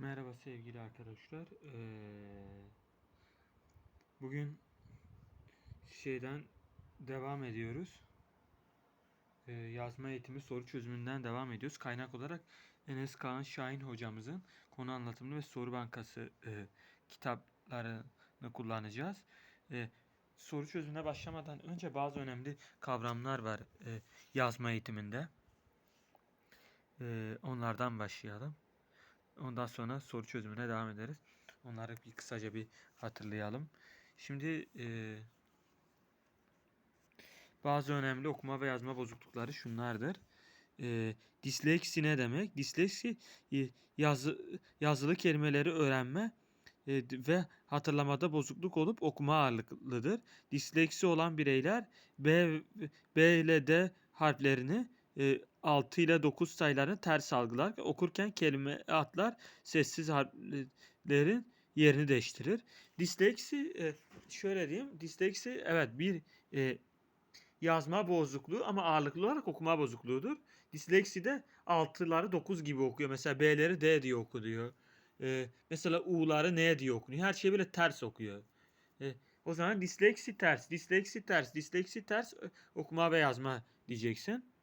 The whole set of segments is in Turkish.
Merhaba sevgili arkadaşlar. Ee, bugün şeyden devam ediyoruz. Ee, yazma eğitimi soru çözümünden devam ediyoruz. Kaynak olarak Enes Kaan Şahin hocamızın konu anlatımı ve soru bankası e, kitaplarını kullanacağız. E, soru çözümüne başlamadan önce bazı önemli kavramlar var e, yazma eğitiminde. Onlardan başlayalım. Ondan sonra soru çözümüne devam ederiz. Onları bir kısaca bir hatırlayalım. Şimdi e, bazı önemli okuma ve yazma bozuklukları şunlardır. E, disleksi ne demek? Disleksi e, yazı, yazılı kelimeleri öğrenme e, ve hatırlamada bozukluk olup okuma ağırlıklıdır. Disleksi olan bireyler B, B ile D harflerini e, 6 ile 9 sayılarını ters algılar. Okurken kelime atlar sessiz harflerin yerini değiştirir. Disleksi e, şöyle diyeyim. Disleksi evet bir e, yazma bozukluğu ama ağırlıklı olarak okuma bozukluğudur. Disleksi de 6'ları 9 gibi okuyor. Mesela B'leri D diye okuyor. E, mesela U'ları N diye okunuyor. Her şey böyle ters okuyor. E, o zaman disleksi ters, disleksi ters, disleksi ters okuma ve yazma diyeceksin.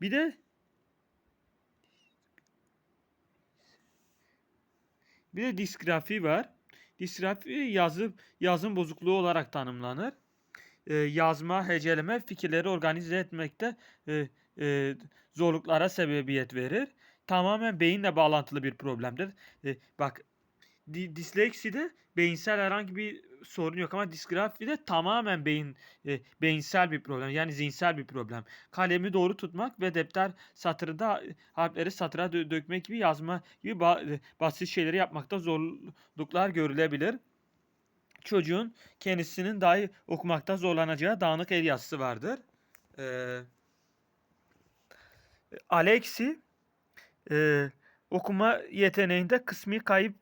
Bir de bir de disgrafi var. Disgrafi yazı yazım bozukluğu olarak tanımlanır. Ee, yazma, heceleme, fikirleri organize etmekte e, e, zorluklara sebebiyet verir. Tamamen beyinle bağlantılı bir problemdir. E, bak di, dislekside beyinsel herhangi bir sorun yok ama disgrafide tamamen beyin e, beyinsel bir problem yani zihinsel bir problem. Kalemi doğru tutmak ve defter satırında harfleri satıra dö- dökmek gibi yazma gibi e, basit şeyleri yapmakta zorluklar görülebilir. Çocuğun kendisinin dahi okumakta zorlanacağı dağınık el yazısı vardır. Ee, Alexi e, okuma yeteneğinde kısmi kayıp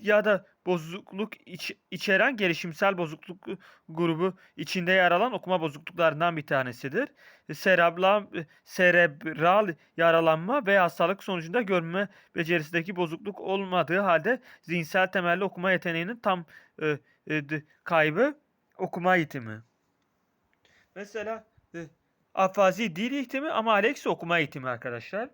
ya da bozukluk iç- içeren gelişimsel bozukluk grubu içinde yer alan okuma bozukluklarından bir tanesidir. Serebral, serebral yaralanma ve hastalık sonucunda görme becerisindeki bozukluk olmadığı halde zihinsel temelli okuma yeteneğinin tam e, e, kaybı okuma eğitimi. Mesela e, afazi dil eğitimi ama Alex okuma eğitimi arkadaşlar.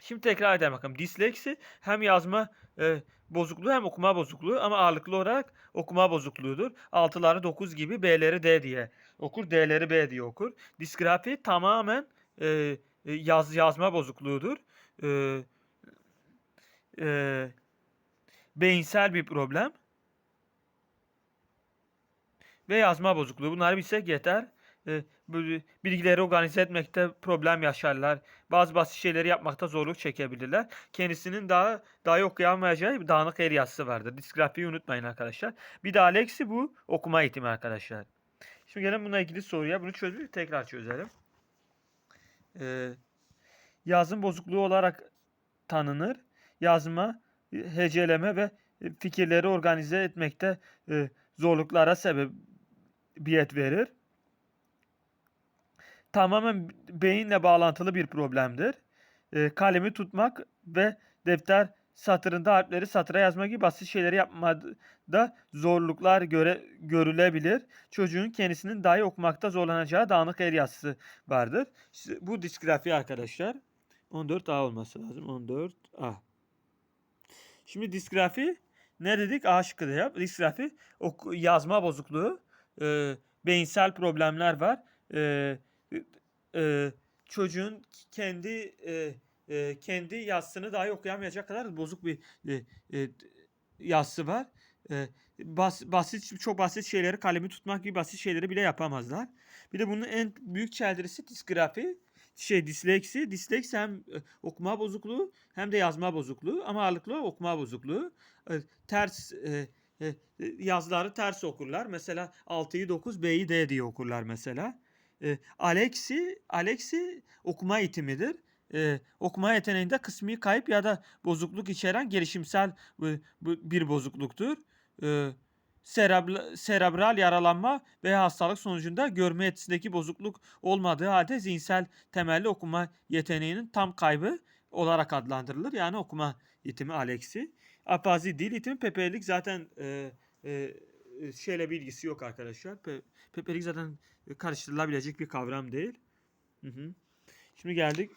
Şimdi tekrar edelim bakalım. Disleksi hem yazma e, bozukluğu hem okuma bozukluğu ama ağırlıklı olarak okuma bozukluğudur. Altıları 9 gibi B'leri D diye okur. D'leri B diye okur. Disgrafi tamamen e, e, yaz yazma bozukluğudur. E, e, beyinsel bir problem. Ve yazma bozukluğu. Bunları bilsek yeter. E, bu bilgileri organize etmekte problem yaşarlar. Bazı basit şeyleri yapmakta zorluk çekebilirler. Kendisinin daha daha okuyamayacağı bir dağınık el yazısı vardır. Disgrafiyi unutmayın arkadaşlar. Bir de Alex'i bu okuma eğitimi arkadaşlar. Şimdi gelin bununla ilgili soruya bunu çözüp tekrar çözelim. Ee, yazım bozukluğu olarak tanınır. Yazma, heceleme ve fikirleri organize etmekte e, zorluklara sebebiyet verir tamamen beyinle bağlantılı bir problemdir. E, kalemi tutmak ve defter satırında harfleri satıra yazma gibi basit şeyleri yapmada zorluklar göre, görülebilir. Çocuğun kendisinin dahi okumakta zorlanacağı dağınık el yazısı vardır. İşte bu disgrafi arkadaşlar. 14A olması lazım. 14A. Şimdi disgrafi ne dedik? A şıkkı da yap. Disgrafi oku, yazma bozukluğu, e, beyinsel problemler var. E, e, çocuğun kendi e, e, kendi yazısını dahi okuyamayacak kadar bozuk bir e, e, yazısı var. E, bas, basit çok basit şeyleri kalemi tutmak gibi basit şeyleri bile yapamazlar. Bir de bunun en büyük çeldirisi disgrafi şey disleksi. Disleksi hem e, okuma bozukluğu hem de yazma bozukluğu ama ağırlıklı okuma bozukluğu. E, ters e, e, yazıları ters okurlar. Mesela 6'yı 9, B'yi D diye okurlar mesela. E, Alexi, Alexi okuma eğitimidir. E, okuma yeteneğinde kısmi kayıp ya da bozukluk içeren gelişimsel e, bir bozukluktur. E, serebral, yaralanma veya hastalık sonucunda görme yetisindeki bozukluk olmadığı halde zihinsel temelli okuma yeteneğinin tam kaybı olarak adlandırılır. Yani okuma yetimi Alex'i. Apazi dil yetimi Pepe'lik zaten e, e, şeyle bir yok arkadaşlar. Pe, Pepe'lik zaten karıştırılabilecek bir kavram değil. Hı hı. Şimdi geldik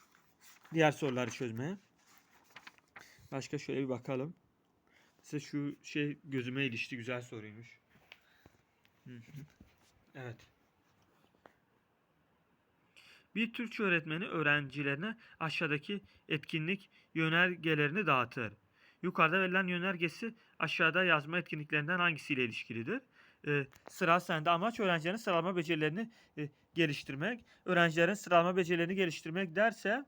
diğer soruları çözmeye. Başka şöyle bir bakalım. Mesela şu şey gözüme ilişti güzel soruymuş. Hı hı. Evet. Bir Türkçe öğretmeni öğrencilerine aşağıdaki etkinlik yönergelerini dağıtır. Yukarıda verilen yönergesi aşağıda yazma etkinliklerinden hangisiyle ilişkilidir? Ee, sıra sende. Amaç öğrencilerin sıralama becerilerini e, geliştirmek. Öğrencilerin sıralama becerilerini geliştirmek derse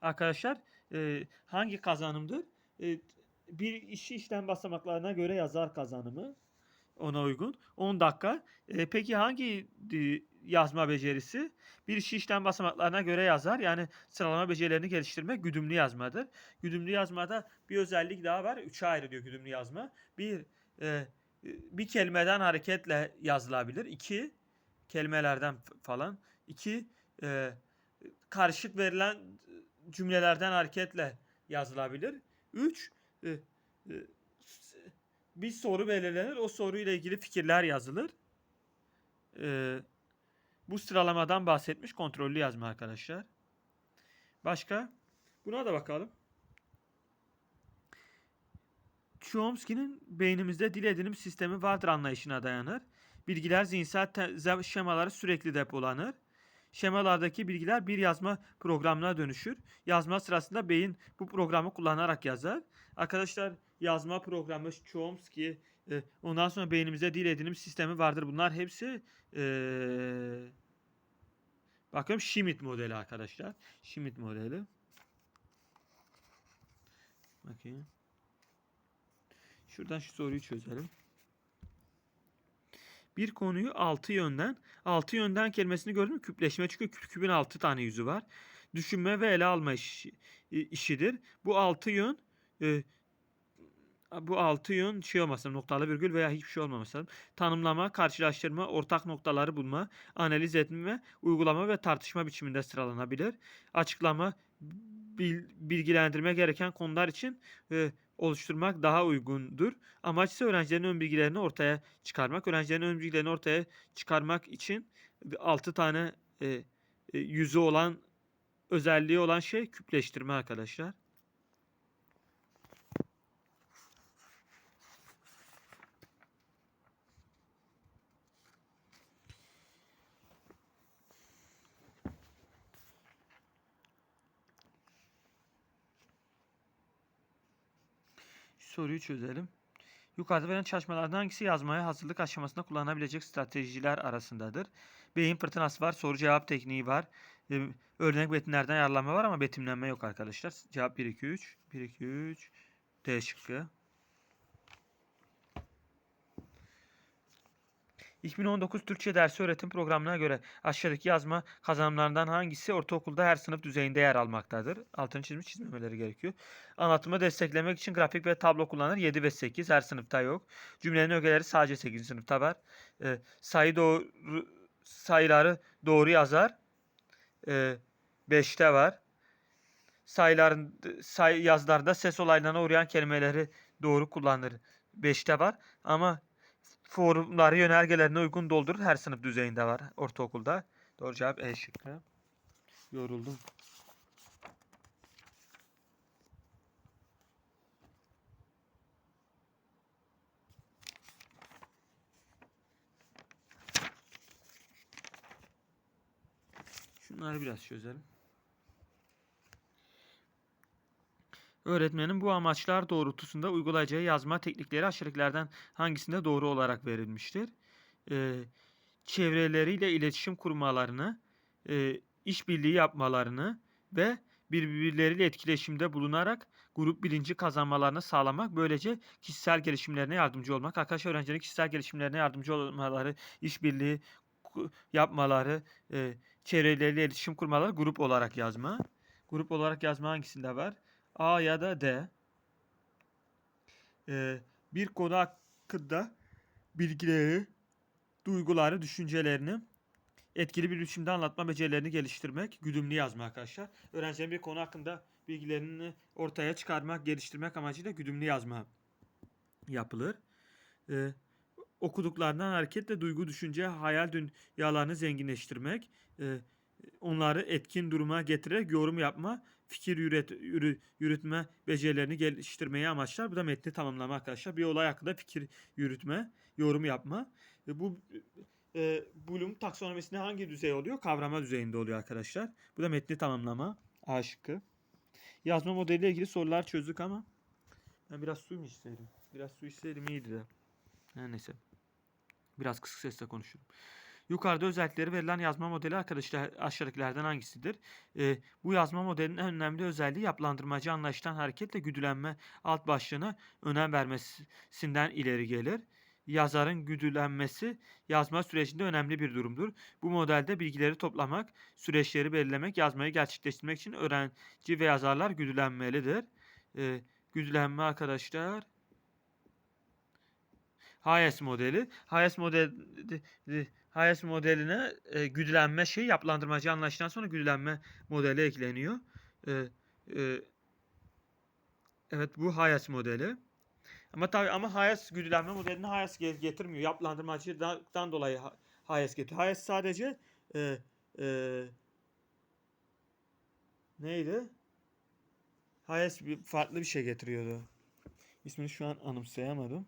arkadaşlar e, hangi kazanımdır? E, bir işi işlem basamaklarına göre yazar kazanımı ona uygun. 10 dakika. E, peki hangi e, yazma becerisi? Bir işi işlem basamaklarına göre yazar. Yani sıralama becerilerini geliştirmek güdümlü yazmadır. Güdümlü yazmada bir özellik daha var. Üçe ayrılıyor güdümlü yazma. Bir e, bir kelimeden hareketle yazılabilir. İki kelimelerden falan. İki e, karışık verilen cümlelerden hareketle yazılabilir. Üç e, e, bir soru belirlenir. O soruyla ilgili fikirler yazılır. E, bu sıralamadan bahsetmiş kontrollü yazma arkadaşlar. Başka? Buna da bakalım. Chomsky'nin beynimizde dil edinim sistemi vardır anlayışına dayanır. Bilgiler zihinsel şemaları sürekli depolanır. Şemalardaki bilgiler bir yazma programına dönüşür. Yazma sırasında beyin bu programı kullanarak yazar. Arkadaşlar yazma programı Chomsky, e, ondan sonra beynimizde dil edinim sistemi vardır. Bunlar hepsi e, bakın Schmidt modeli arkadaşlar. Schmidt modeli. Bakayım. Şuradan şu soruyu çözelim. Bir konuyu altı yönden, altı yönden kelimesini gördün mü? Küpleşme çünkü küp, küpün altı tane yüzü var. Düşünme ve ele alma iş- işidir. Bu altı yön e, bu altı yön şey olmasın noktalı virgül veya hiçbir şey olmaması lazım. Tanımlama, karşılaştırma, ortak noktaları bulma, analiz etme, uygulama ve tartışma biçiminde sıralanabilir. Açıklama, bil- bilgilendirme gereken konular için e, oluşturmak daha uygundur. Amaç ise öğrencilerin ön bilgilerini ortaya çıkarmak. Öğrencilerin ön bilgilerini ortaya çıkarmak için 6 tane e, e, yüzü olan özelliği olan şey küpleştirme arkadaşlar. Soruyu çözelim. Yukarıda verilen çalışmalardan hangisi yazmaya hazırlık aşamasında kullanılabilecek stratejiler arasındadır? Beyin fırtınası var, soru cevap tekniği var. Örnek metinlerden yararlanma var ama betimlenme yok arkadaşlar. Cevap 1 2 3. 1 2 3. D şıkkı. 2019 Türkçe dersi öğretim programına göre aşağıdaki yazma kazanımlarından hangisi ortaokulda her sınıf düzeyinde yer almaktadır? Altını çizmiş çizmemeleri gerekiyor. Anlatımı desteklemek için grafik ve tablo kullanır. 7 ve 8 her sınıfta yok. Cümlenin ögeleri sadece 8. sınıfta var. Ee, sayı doğru sayıları doğru yazar. Ee, 5'te var. Sayıların say yazılarda ses olaylarına uğrayan kelimeleri doğru kullanır. 5'te var. Ama formları yönergelerine uygun doldurur. Her sınıf düzeyinde var ortaokulda. Doğru cevap E şıkkı. Yoruldum. Şunları biraz çözelim. Öğretmenin bu amaçlar doğrultusunda uygulayacağı yazma teknikleri aşağıdakilerden hangisinde doğru olarak verilmiştir? Ee, çevreleriyle iletişim kurmalarını, e, işbirliği yapmalarını ve birbirleriyle etkileşimde bulunarak grup bilinci kazanmalarını sağlamak. Böylece kişisel gelişimlerine yardımcı olmak. Arkadaşlar öğrencilerin kişisel gelişimlerine yardımcı olmaları, işbirliği yapmaları, e, çevreleriyle iletişim kurmaları grup olarak yazma. Grup olarak yazma hangisinde var? A ya da D. Ee, bir konu hakkında bilgileri, duyguları, düşüncelerini etkili bir biçimde anlatma becerilerini geliştirmek, güdümlü yazma arkadaşlar. Öğrencilerin bir konu hakkında bilgilerini ortaya çıkarmak, geliştirmek amacıyla güdümlü yazma yapılır. Ee, okuduklarından hareketle duygu, düşünce, hayal dünyalarını zenginleştirmek, e, onları etkin duruma getirerek yorum yapma, fikir yürüt, yürü, yürütme becerilerini geliştirmeyi amaçlar. Bu da metni tamamlama arkadaşlar. Bir olay hakkında fikir yürütme, yorum yapma. E, bu e, Bloom taksonomisinde hangi düzey oluyor? Kavrama düzeyinde oluyor arkadaşlar. Bu da metni tamamlama. A şıkkı. Yazma modeliyle ilgili sorular çözdük ama ben biraz su mu içseydim? Biraz su içseydim iyiydi de. Her neyse. Biraz kısık sesle konuşurum. Yukarıda özellikleri verilen yazma modeli arkadaşlar aşağıdakilerden hangisidir? Ee, bu yazma modelinin en önemli özelliği yapılandırmacı anlayıştan hareketle güdülenme alt başlığına önem vermesinden ileri gelir. Yazarın güdülenmesi yazma sürecinde önemli bir durumdur. Bu modelde bilgileri toplamak, süreçleri belirlemek, yazmayı gerçekleştirmek için öğrenci ve yazarlar güdülenmelidir. Ee, güdülenme arkadaşlar Hayes modeli. Hayes model Hayes modeline e, güdülenme şey yapılandırmacı anlayıştan sonra güdülenme modeli ekleniyor. E, e, evet bu Hayes modeli. Ama tabii ama Hayes güdülenme modelini Hayes getirmiyor. Yapılandırmacıdan dolayı Hayes getiriyor. Hayes sadece e, e, neydi? Hayes bir farklı bir şey getiriyordu. İsmini şu an anımsayamadım.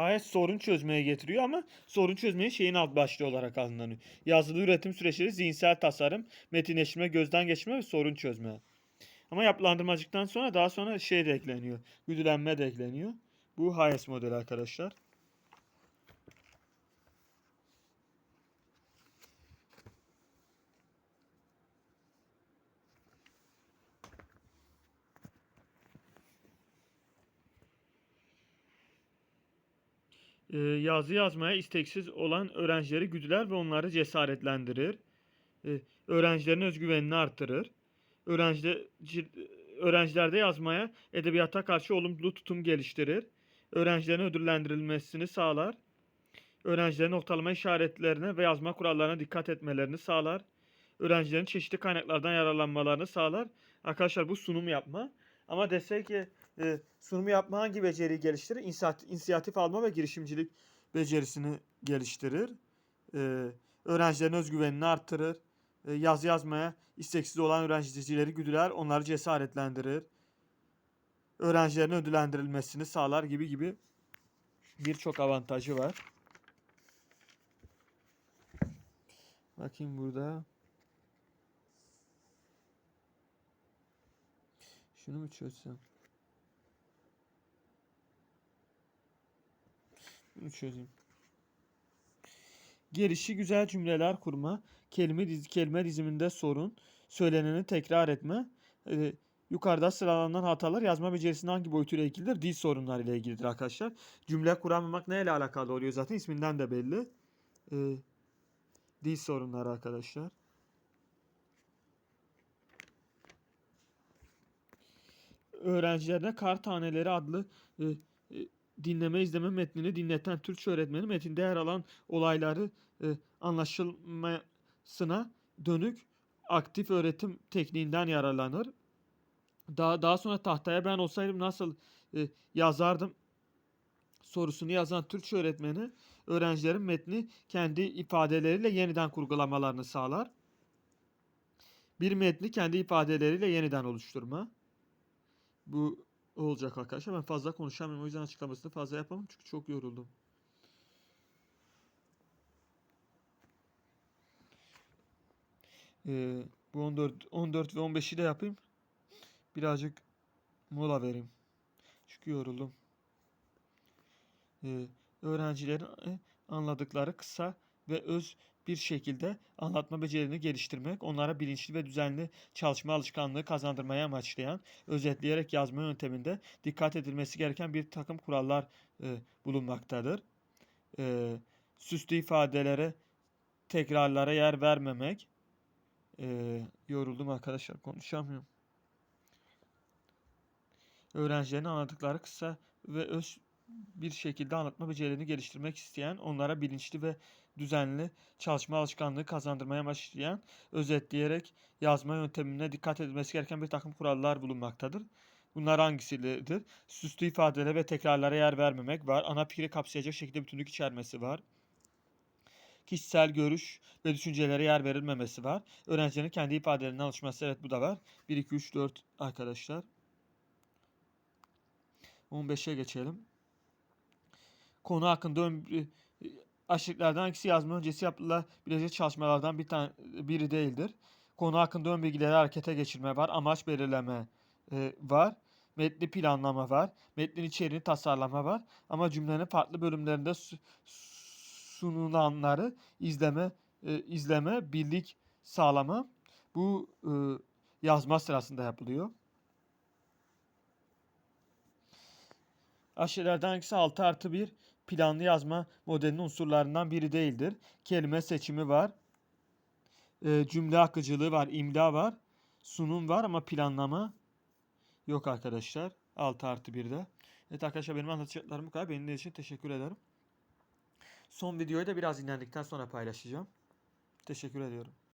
Hayat sorun çözmeye getiriyor ama sorun çözmeyi şeyin alt başlığı olarak alınıyor. Yazılı üretim süreçleri, zihinsel tasarım, metinleşme, gözden geçirme ve sorun çözme. Ama yapılandırmacıktan sonra daha sonra şey de ekleniyor. Güdülenme de ekleniyor. Bu Hayes modeli arkadaşlar. Yazı yazmaya isteksiz olan öğrencileri güdüler ve onları cesaretlendirir. E, öğrencilerin özgüvenini artırır. Öğrenci, öğrencilerde yazmaya, edebiyata karşı olumlu tutum geliştirir. Öğrencilerin ödüllendirilmesini sağlar. Öğrencilerin noktalama işaretlerine ve yazma kurallarına dikkat etmelerini sağlar. Öğrencilerin çeşitli kaynaklardan yararlanmalarını sağlar. Arkadaşlar bu sunum yapma. Ama desek ki e, sunumu yapma hangi beceriyi geliştirir? İnisiyatif alma ve girişimcilik becerisini geliştirir. E, öğrencilerin özgüvenini arttırır. E, yazı yazmaya isteksiz olan öğrencileri güdüler, onları cesaretlendirir. Öğrencilerin ödüllendirilmesini sağlar gibi gibi birçok avantajı var. Bakayım burada. Şunu mu çözsem? Bunu çözeyim. Gelişi güzel cümleler kurma, kelime dizi kelime diziminde sorun, söyleneni tekrar etme. Ee, yukarıda sıralanan hatalar yazma becerisinin hangi boyutuyla ilgilidir? Dil sorunları ile ilgilidir arkadaşlar. Cümle kuramamak neyle alakalı oluyor zaten isminden de belli. Ee, dil sorunları arkadaşlar. öğrencilerine Kar Taneleri adlı e, e, dinleme izleme metnini dinleten Türkçe öğretmeni metinde yer alan olayları e, anlaşılmasına dönük aktif öğretim tekniğinden yararlanır. Daha daha sonra tahtaya ben olsaydım nasıl e, yazardım sorusunu yazan Türkçe öğretmeni öğrencilerin metni kendi ifadeleriyle yeniden kurgulamalarını sağlar. Bir metni kendi ifadeleriyle yeniden oluşturma. Bu olacak arkadaşlar. Ben fazla konuşamıyorum. O yüzden açıklamasını fazla yapamam. Çünkü çok yoruldum. Ee, bu 14, 14 ve 15'i de yapayım. Birazcık mola vereyim. Çünkü yoruldum. Ee, öğrencilerin e, anladıkları kısa ve öz bir şekilde anlatma becerilerini geliştirmek, onlara bilinçli ve düzenli çalışma alışkanlığı kazandırmaya amaçlayan, özetleyerek yazma yönteminde dikkat edilmesi gereken bir takım kurallar e, bulunmaktadır. E, süslü ifadelere, tekrarlara yer vermemek. E, yoruldum arkadaşlar, konuşamıyorum. Öğrencilerin anladıkları kısa ve öz bir şekilde anlatma becerilerini geliştirmek isteyen, onlara bilinçli ve düzenli çalışma alışkanlığı kazandırmaya başlayan, özetleyerek yazma yöntemine dikkat edilmesi gereken bir takım kurallar bulunmaktadır. Bunlar hangisidir? Süslü ifadelere ve tekrarlara yer vermemek var. Ana fikri kapsayacak şekilde bütünlük içermesi var. Kişisel görüş ve düşüncelere yer verilmemesi var. Öğrencilerin kendi ifadelerine alışması evet bu da var. 1, 2, 3, 4 arkadaşlar. 15'e geçelim. Konu hakkında ön, aşırılardan hangisi yazma öncesi yapılabilecek çalışmalardan bir tane, biri değildir. Konu hakkında ön bilgileri harekete geçirme var. Amaç belirleme e, var. Metni planlama var. Metnin içeriğini tasarlama var. Ama cümlenin farklı bölümlerinde su- sunulanları izleme, e, izleme, birlik sağlama. Bu e, yazma sırasında yapılıyor. Aşirelerden hangisi 6 artı 1 planlı yazma modelinin unsurlarından biri değildir. Kelime seçimi var. E, cümle akıcılığı var. imla var. Sunum var ama planlama yok arkadaşlar. 6 artı 1'de. Evet arkadaşlar benim anlatacaklarım bu kadar. Benim için teşekkür ederim. Son videoyu da biraz dinlendikten sonra paylaşacağım. Teşekkür ediyorum.